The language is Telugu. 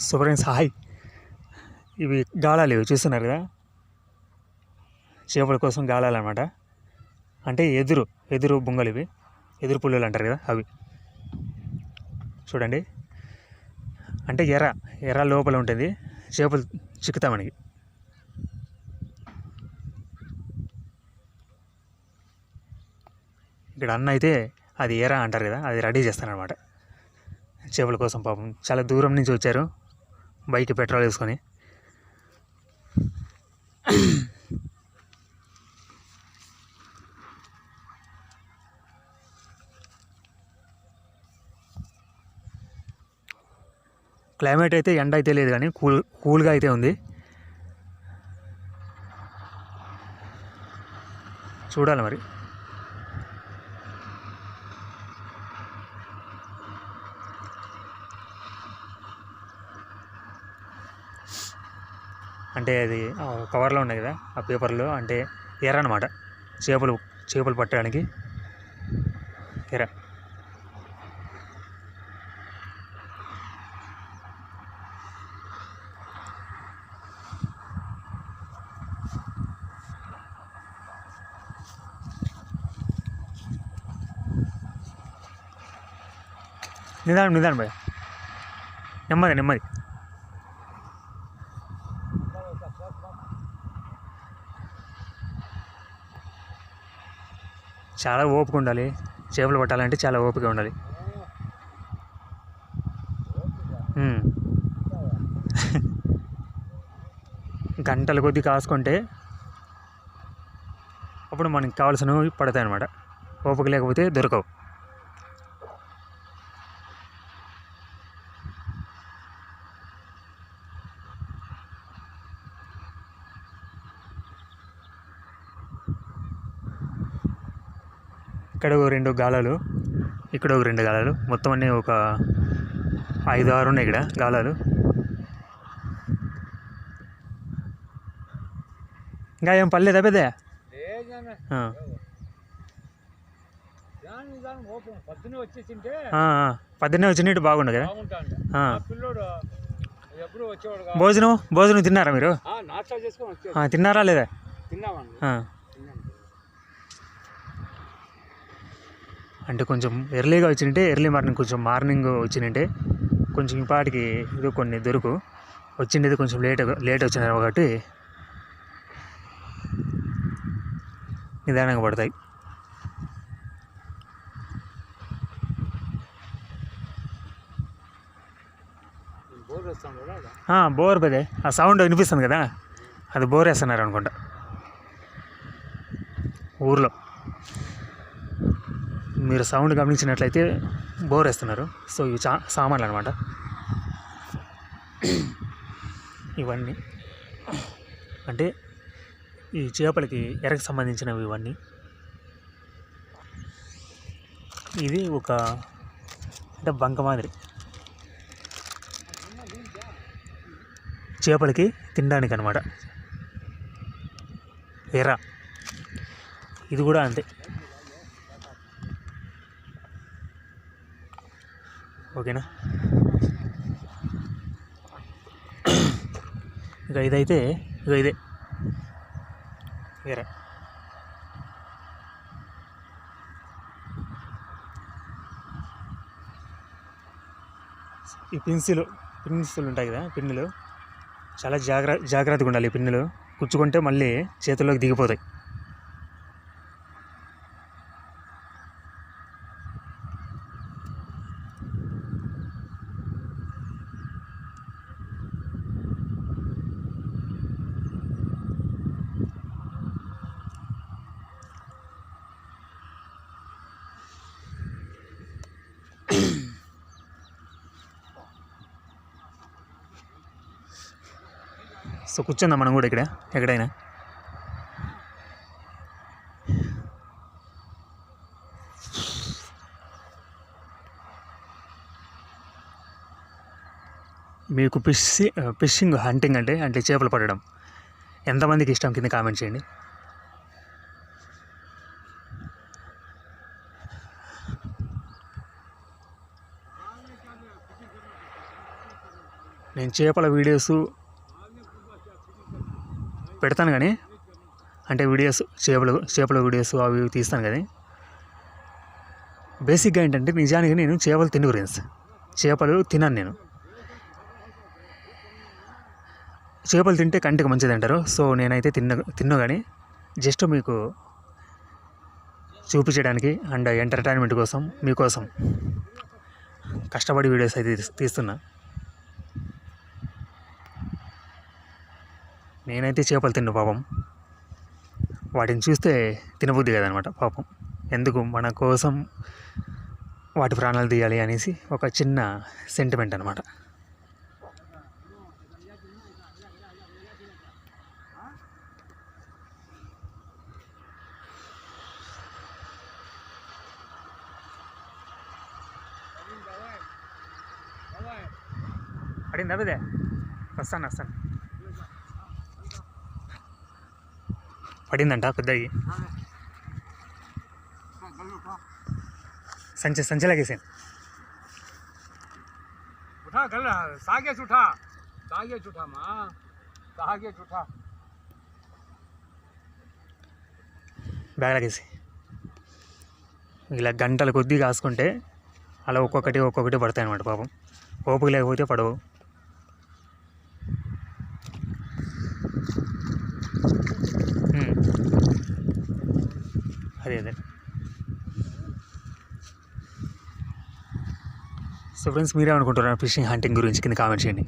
సో ఫ్రెండ్స్ హాయ్ ఇవి గాళాలు ఇవి చూస్తున్నారు కదా? చేపల కోసం గాళాలు అనమాట అంటే ఎదురు ఎదురు బొంగలు ఇవి. ఎదురు పుల్లలు అంటారు కదా అవి. చూడండి. అంటే ఎర్ర ఎర్ర లోపల ఉంటుంది. చేపలు చిక్కుతాయి మనకి. ఇక్కడ అన్న అయితే అది ఏరా అంటారు కదా అది రెడీ చేస్తానమాట చేపల కోసం పాపం చాలా దూరం నుంచి వచ్చారు బైక్ పెట్రోల్ వేసుకొని. క్లైమేట్ అయితే ఎండ అయితే లేదు కానీ కూల్ కూల్గా అయితే ఉంది. చూడాలి మరి. అంటే అది కవర్లో ఉన్నాయి కదా ఆ పేపర్లో అంటే ఎర్ర అనమాట చేపలు చేపలు పట్టడానికి ఎర్ర. నిదానం నిదానం భయ నెమ్మది నెమ్మది. చాలా ఓపిక ఉండాలి. చేపలు పట్టాలంటే చాలా ఓపిక ఉండాలి. గంటల కొద్దీ కాసుకుంటే అప్పుడు మనకి కావాల్సినవి పడతాయి అన్నమాట ఓపిక లేకపోతే దొరకవు. ఇక్కడ ఒక రెండు గాలాలు ఇక్కడ ఒక రెండు గాలాలు. మొత్తం అన్నీ ఒక ఐదు ఆరు ఉన్నాయి ఇక్కడ గాలాలు. ఇంకా ఏం పర్లేదా పెద్ద? లేదన్న. ఆ, దాని దాని ఓపెన్ పొద్దున్నే వచ్చేసింటే ఆ, ఆ. పొద్దున్నే వచ్చినట్టు బాగుండు కదా. భోజనం భోజనం తిన్నారా మీరు? తిన్నారా లేదా తిన్నామండి ఆ. తిన్నాం అంటే కొంచెం ఎర్లీగా వచ్చింటే ఎర్లీ మార్నింగ్ కొంచెం మార్నింగ్ వచ్చిందంటే కొంచెం ఇపాటికి ఇది కొన్ని దొరుకు. వచ్చిండేది కొంచెం లేట్ లేట్ వచ్చినారు కాబట్టి నిదానంగా పడతాయి. బోర్ బోర్ పదే. ఆ సౌండ్ వినిపిస్తుంది కదా? అది బోర్ వేస్తున్నారు అనుకుంటా ఊర్లో. మీరు సౌండ్ గమనించినట్లయితే బోర్ వేస్తున్నారు. సో ఇవి చా సామాన్లు అనమాట ఇవన్నీ. అంటే ఈ చేపలకి ఎరకు సంబంధించినవి ఇవన్నీ. ఇది ఒక అంటే బంక మాదిరి. చేపలకి తినడానికి అనమాట ఎర్ర ఇది కూడా అంతే. ఓకేనా? ఇక ఇదైతే ఇక ఇదే. వేరే. ఈ పెన్సిల్ పెన్సిల్ ఉంటాయి కదా పిన్నులు. చాలా జాగ్ర జాగ్రత్తగా ఉండాలి ఈ పిన్నులు. కుచ్చుకుంటే మళ్ళీ చేతుల్లోకి దిగిపోతాయి. సో కూర్చుందాం మనం కూడా ఇక్కడ. ఎక్కడైనా. మీకు ఫిషి ఫిషింగ్ హంటింగ్ అంటే అంటే చేపలు పట్టడం. ఎంతమందికి ఇష్టం? కింద కామెంట్ చేయండి. నేను చేపల వీడియోసు పెడతాను కానీ అంటే వీడియోస్ చేపలు చేపల వీడియోస్ అవి ఇవి తీస్తాను కానీ బేసిక్గా ఏంటంటే నిజానికి నేను చేపలు తిని ఫ్రెండ్స్. చేపలు తినను నేను. చేపలు తింటే కంటికి మంచిది అంటారు. సో నేనైతే తిన్న తిన్నా కానీ జస్ట్ మీకు చూపించడానికి అండ్ ఎంటర్టైన్మెంట్ కోసం మీకోసం కష్టపడి వీడియోస్ అయితే తీస్తున్నా. నేనైతే చేపలు తిన్న పాపం. వాటిని చూస్తే తినబుద్ధి కదనమాట పాపం. ఎందుకు? మన కోసం వాటి ప్రాణాలు తీయాలి అనేసి ఒక చిన్న సెంటిమెంట్ అనమాట. అడిగింది అవిదే వస్తాను వస్తాను. పడిందంట పెద్దవి సంచ సంచిలాగేసాను బ్యాగ్లాగేసి ఇలా గంటల కొద్దీ కాసుకుంటే అలా ఒక్కొక్కటి ఒక్కొక్కటి పడతాయి అనమాట పాపం. ఓపిక లేకపోతే పడవు. అదే అదే. సో ఫ్రెండ్స్ మీరే అనుకుంటున్నారు ఫిషింగ్ హంటింగ్ గురించి కింద కామెంట్ చేయండి.